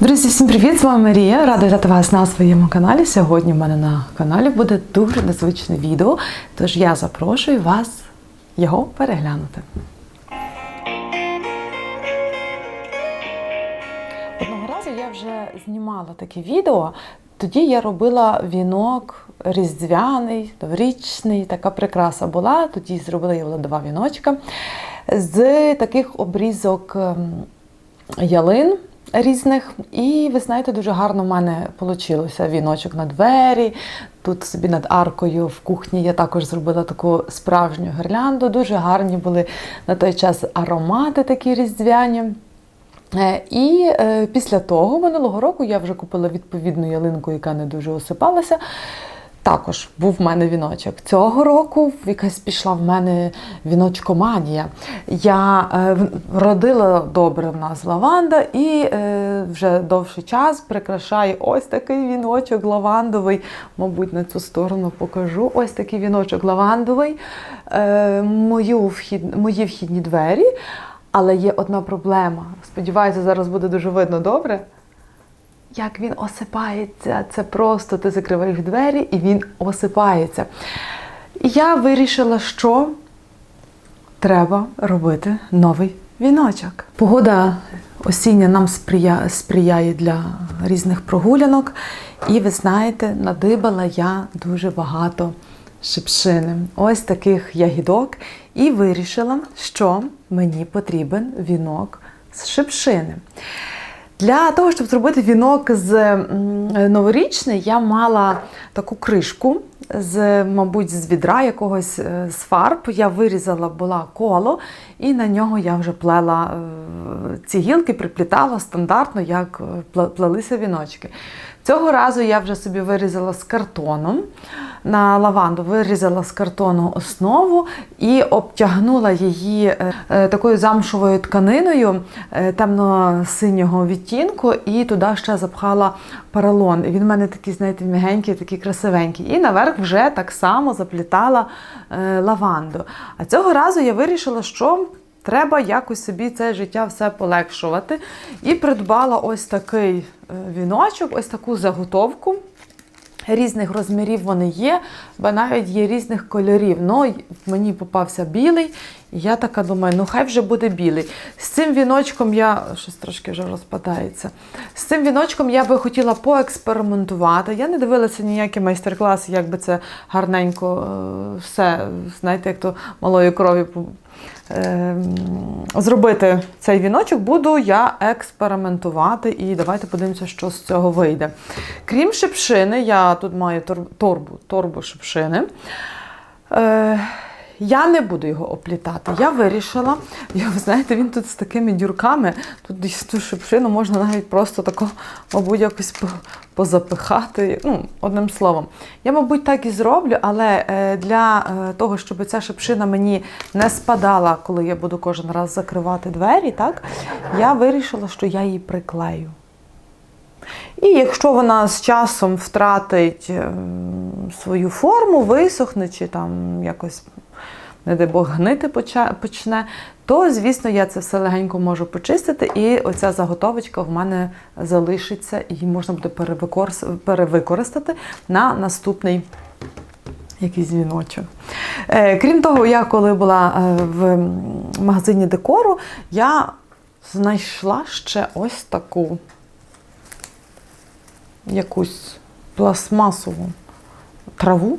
Друзі, всім привіт! З вами Марія. Рада вітати вас на своєму каналі. Сьогодні в мене на каналі буде дуже незвичне відео, тож я запрошую вас його переглянути. Одного разу я вже знімала таке відео. Тоді я робила вінок різдвяний, новорічний, така прикраса була. Тоді зробила я два віночка з таких обрізок ем, ялин різних. І ви знаєте, дуже гарно в мене вийшло віночок на двері. Тут собі над аркою в кухні я також зробила таку справжню гірлянду. Дуже гарні були на той час аромати такі різдвяні. Е, І е, після того, минулого року, я вже купила відповідну ялинку, яка не дуже осипалася. Також був в мене віночок. Цього року якась пішла в мене віночкоманія. Я е, родила добре в нас лаванда і е, вже довший час прикрашаю ось такий віночок лавандовий. Мабуть, на цю сторону покажу. Ось такий віночок лавандовий. Е, мою вхід, мої вхідні двері. Але є одна проблема. Сподіваюся, зараз буде дуже видно добре. Як він осипається, це просто ти закриваєш двері і він осипається. І я вирішила, що треба робити новий віночок. Погода осіння нам сприя- сприяє для різних прогулянок. І ви знаєте, надибала я дуже багато шипшини, ось таких ягідок, і вирішила, що мені потрібен вінок з шипшини. Для того, щоб зробити вінок з новорічний, я мала таку кришку з, мабуть, з відра якогось е, з фарб. Я вирізала була коло, і на нього я вже плела е, ці гілки, приплітала стандартно, як е, плелися віночки. Цього разу я вже собі вирізала з картоном на лаванду, вирізала з картону основу і обтягнула її такою замшовою тканиною темно-синього відтінку, і туди ще запхала поролон. Він в мене такий, знаєте, м'ягенький, такий красивенький. І наверх вже так само заплітала е, лаванду. А цього разу я вирішила, що Треба якось собі це життя все полегшувати. І придбала ось такий е, віночок, ось таку заготовку. Різних розмірів вони є, бо навіть є різних кольорів. Ну, мені попався білий, і я така думаю, ну хай вже буде білий. З цим віночком я щось трошки вже розпадається. З цим віночком я би хотіла поекспериментувати. Я не дивилася ніякі майстер-класи, як би це гарненько е, все, знаєте, як то малої крові зробити цей віночок, буду я експериментувати і давайте подивимося, що з цього вийде. Крім шипшини, я тут маю торбу, торбу шипшини. Я не буду його оплітати. Я вирішила, я, ви знаєте, він тут з такими дюрками, тут ту шипшину можна навіть просто тако, мабуть, якось позапихати. Ну, одним словом. Я, мабуть, так і зроблю, але е, для е, того, щоб ця шипшина мені не спадала, коли я буду кожен раз закривати двері, так, я вирішила, що я її приклею. І якщо вона з часом втратить ем, свою форму, висохне чи там якось, не дай Бог, гнити почне, то, звісно, я це все легенько можу почистити, і оця заготовочка в мене залишиться, і можна буде перевикористати на наступний якийсь дзвіночок. Е, крім того, я коли була е, в магазині декору, я знайшла ще ось таку якусь пластмасову траву.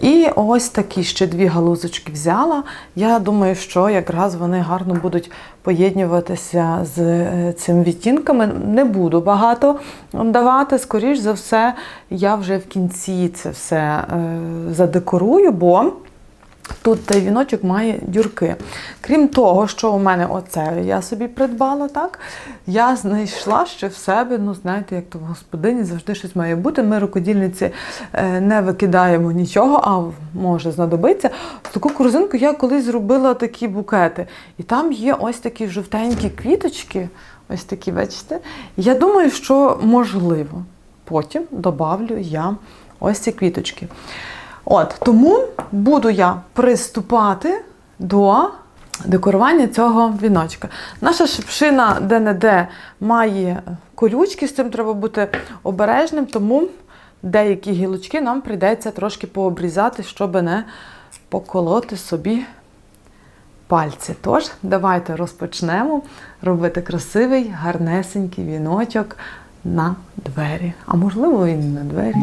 І ось такі ще дві галузочки взяла. Я думаю, що якраз вони гарно будуть поєднюватися з е, цим відтінками. Не буду багато давати. Скоріш за все, я вже в кінці це все е, задекорую, бо Тут віночок має дюрки. Крім того, що у мене оце я собі придбала, так? Я знайшла ще в себе, ну знаєте, як то в господині завжди щось має бути. Ми рукодільниці е, не викидаємо нічого, а може знадобиться. Таку корзинку я колись зробила такі букети. І там є ось такі жовтенькі квіточки, ось такі, бачите. Я думаю, що можливо. Потім добавлю я ось ці квіточки. От, тому буду я приступати до декорування цього віночка. Наша шипшина де-не-де має колючки, з цим треба бути обережним, тому деякі гілочки нам прийдеться трошки пообрізати, щоб не поколоти собі пальці. Тож, давайте розпочнемо робити красивий, гарнесенький віночок на двері. А можливо, і не на двері.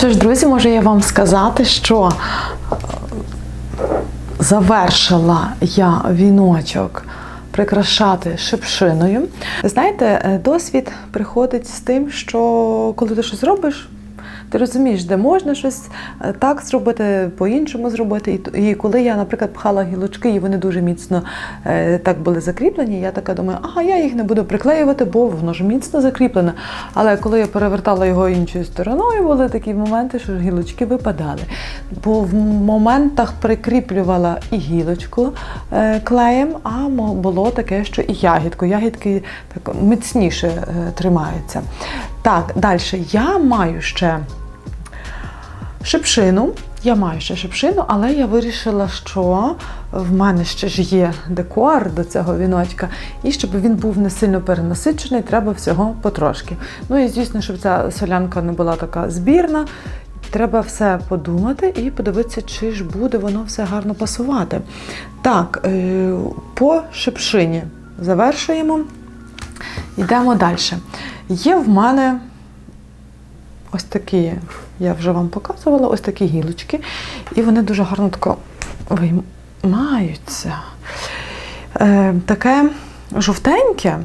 Що ж, друзі, можу я вам сказати, що е, завершила я віночок прикрашати шипшиною. Знаєте, е, досвід приходить з тим, що коли ти щось робиш, ти розумієш, де можна щось е, так зробити, по-іншому зробити. І, коли я, наприклад, пхала гілочки, і вони дуже міцно е, так були закріплені, я така думаю, ага, я їх не буду приклеювати, бо воно ж міцно закріплене. Але коли я перевертала його іншою стороною, були такі моменти, що гілочки випадали. Бо в моментах прикріплювала і гілочку е, клеєм, а було таке, що і ягідку. Ягідки так міцніше тримаються. Так, далі я маю ще шипшину. Я маю ще шипшину, але я вирішила, що в мене ще ж є декор до цього віночка, і щоб він був не сильно перенасичений, треба всього потрошки. Ну і звісно, щоб ця солянка не була така збірна. Треба все подумати і подивитися, чи ж буде воно все гарно пасувати. Так, е, по шипшині завершуємо. Йдемо далі. Є в мене ось такі, я вже вам показувала, ось такі гілочки, і вони дуже гарно тако виймаються. Е, таке жовтеньке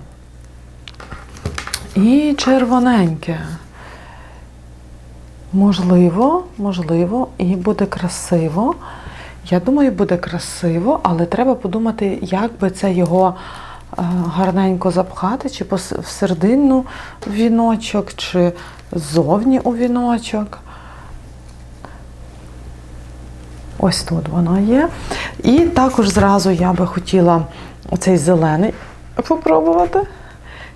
і червоненьке. Можливо, можливо, і буде красиво. Я думаю, буде красиво, але треба подумати, як би це його е, гарненько запхати, чи пос- всередину віночок, чи ззовні у віночок. Ось тут воно є. І також зразу я би хотіла оцей зелений попробувати.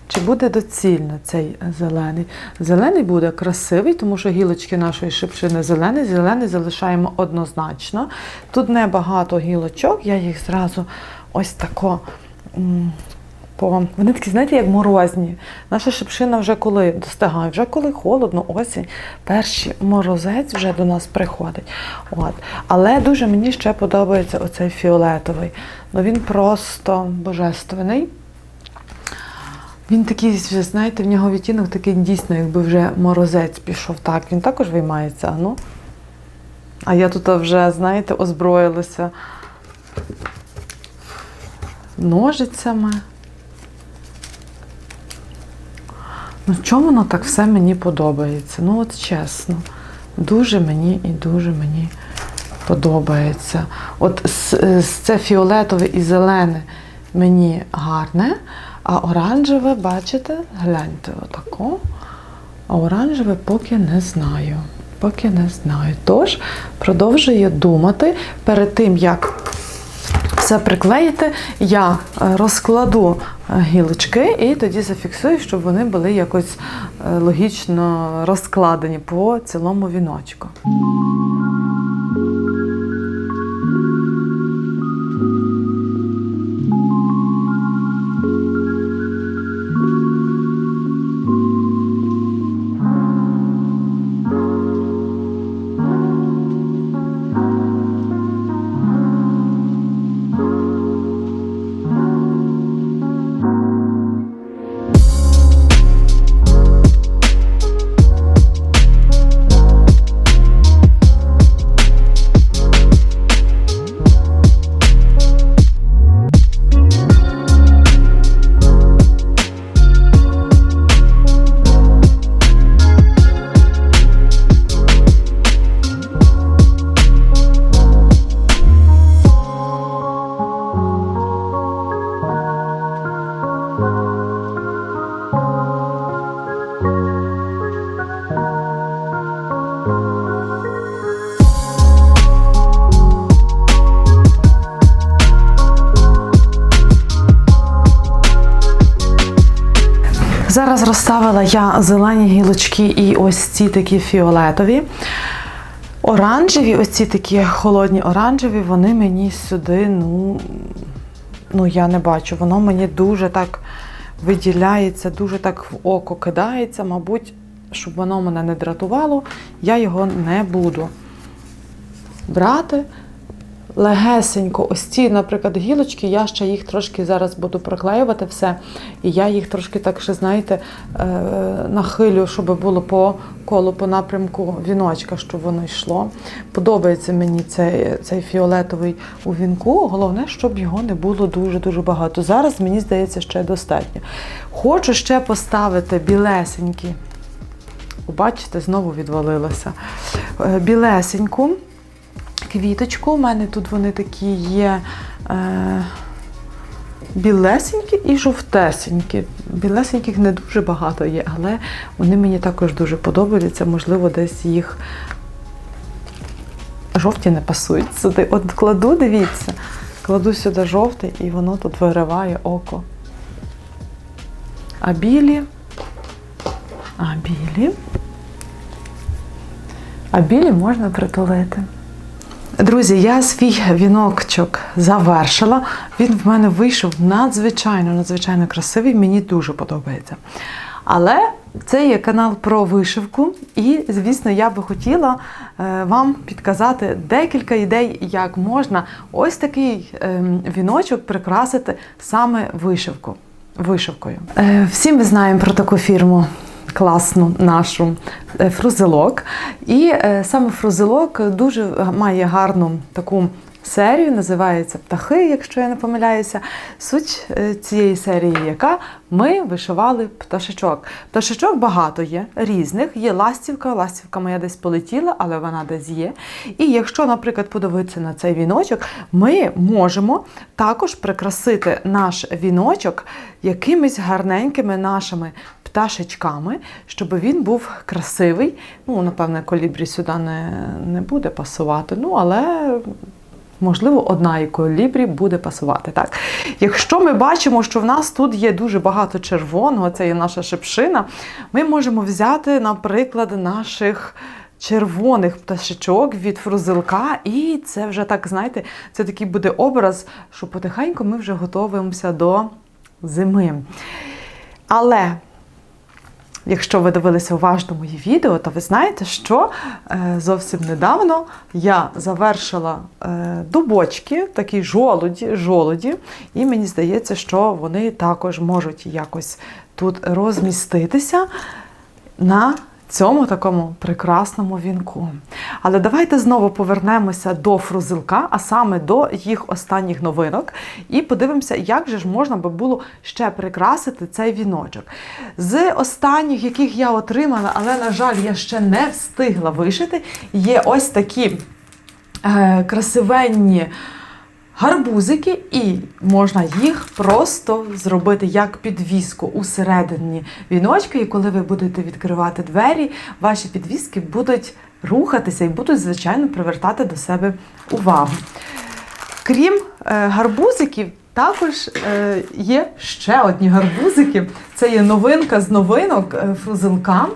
Чи буде доцільно цей зелений? Зелений буде красивий, тому що гілочки нашої шипшини зелені. Зелений залишаємо однозначно. Тут небагато гілочок, я їх зразу ось тако. М, Вони такі, знаєте, як морозні. Наша шипшина вже коли достигає, вже коли холодно, осінь, перший морозець вже до нас приходить. От. Але дуже мені ще подобається оцей фіолетовий. Ну він просто божественний. Він такий, знаєте, в нього відтінок такий дійсно, якби вже морозець пішов. Так, він також виймається. Ну. А я тут вже, знаєте, озброїлася ножицями. Ну, чому воно так все мені подобається? Ну, от чесно. Дуже мені і дуже мені подобається. От с- це фіолетове і зелене мені гарне, а оранжеве, бачите, гляньте, отако. А оранжеве поки не знаю. Поки не знаю. Тож продовжую думати перед тим, як все приклеїти, я е, розкладу е, гілочки і тоді зафіксую, щоб вони були якось е, логічно розкладені по цілому віночку. Зараз розставила я зелені гілочки і ось ці такі фіолетові. Оранжеві, ось ці такі холодні оранжеві, вони мені сюди, ну, ну я не бачу. Воно мені дуже так виділяється, дуже так в око кидається. Мабуть, щоб воно мене не дратувало, я його не буду брати. Легесенько, ось ці, наприклад, гілочки, я ще їх трошки зараз буду проклеювати все. І я їх трошки так ще, знаєте, е, нахилю, щоб було по колу, по напрямку віночка, щоб воно йшло. Подобається мені цей, цей фіолетовий у вінку. Головне, щоб його не було дуже-дуже багато. Зараз, мені здається, ще достатньо. Хочу ще поставити білесенькі. Бачите, знову відвалилося. Е, Білесеньку квіточку. У мене тут вони такі є е, білесенькі і жовтесенькі. Білесеньких не дуже багато є, але вони мені також дуже подобаються. Можливо, десь їх жовті не пасують сюди. От кладу, дивіться, кладу сюди жовтий і воно тут вириває око. А білі. А білі. А білі можна притулити. Друзі, я свій віночок завершила. Він в мене вийшов надзвичайно, надзвичайно красивий. Мені дуже подобається. Але це є канал про вишивку, і, звісно, я би хотіла е, вам підказати декілька ідей, як можна ось такий е, віночок прикрасити саме вишивку, вишивкою. Е, всі ми знаємо про таку фірму класну нашу е, фрузелок. І е, саме фрузелок дуже має гарну таку серію, називається Птахи, якщо я не помиляюся. Суть е, цієї серії, яка ми вишивали пташечок. Пташечок багато є, різних. Є ластівка, ластівка моя десь полетіла, але вона десь є. І якщо, наприклад, подивитися на цей віночок, ми можемо також прикрасити наш віночок якимись гарненькими нашими пташечками, щоб він був красивий. Ну, напевне, колібрі сюди не, не буде пасувати. Ну, але. Можливо, одна і колібрі буде пасувати. Так? Якщо ми бачимо, що в нас тут є дуже багато червоного, це є наша шипшина, ми можемо взяти, наприклад, наших червоних пташечок від фрузилка, і це вже так, знаєте, це такий буде образ, що потихеньку ми вже готуємося до зими. Але Якщо ви дивилися уважно мої відео, то ви знаєте, що е, зовсім недавно я завершила е, дубочки, такі жолоді, жолоді, і мені здається, що вони також можуть якось тут розміститися на цьому такому прекрасному вінку. Але давайте знову повернемося до фрузилка, а саме до їх останніх новинок, і подивимося, як же ж можна би було ще прикрасити цей віночок. З останніх, яких я отримала, але, на жаль, я ще не встигла вишити, є ось такі е, красивенні. Гарбузики, і можна їх просто зробити як підвіску усередині віночка. І коли ви будете відкривати двері, ваші підвіски будуть рухатися і будуть, звичайно, привертати до себе увагу. Крім е, гарбузиків, також е, є ще одні гарбузики. Це є новинка з новинок е, фрузилкам,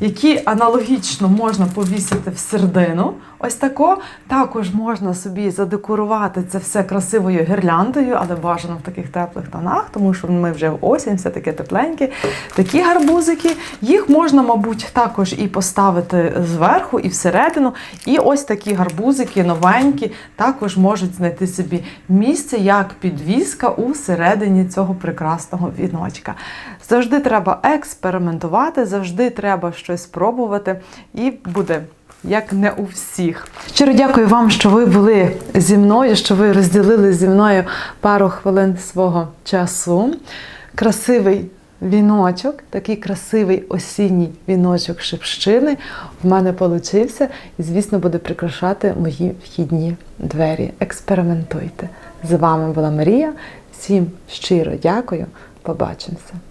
які аналогічно можна повісити в середину. Ось тако. Також можна собі задекорувати це все красивою гірляндою, але бажано в таких теплих тонах, тому що ми вже в осінь, все таке тепленьке. Такі гарбузики. Їх можна, мабуть, також і поставити зверху, і всередину. І ось такі гарбузики новенькі також можуть знайти собі місце як підвіска у середині цього прекрасного віночка. Завжди треба експериментувати, завжди треба щось спробувати, і буде. Як не у всіх. Щиро дякую вам, що ви були зі мною, що ви розділили зі мною пару хвилин свого часу. Красивий віночок, такий красивий осінній віночок шипщини в мене получився і, звісно, буде прикрашати мої вхідні двері. Експериментуйте. З вами була Марія. Всім щиро дякую. Побачимося.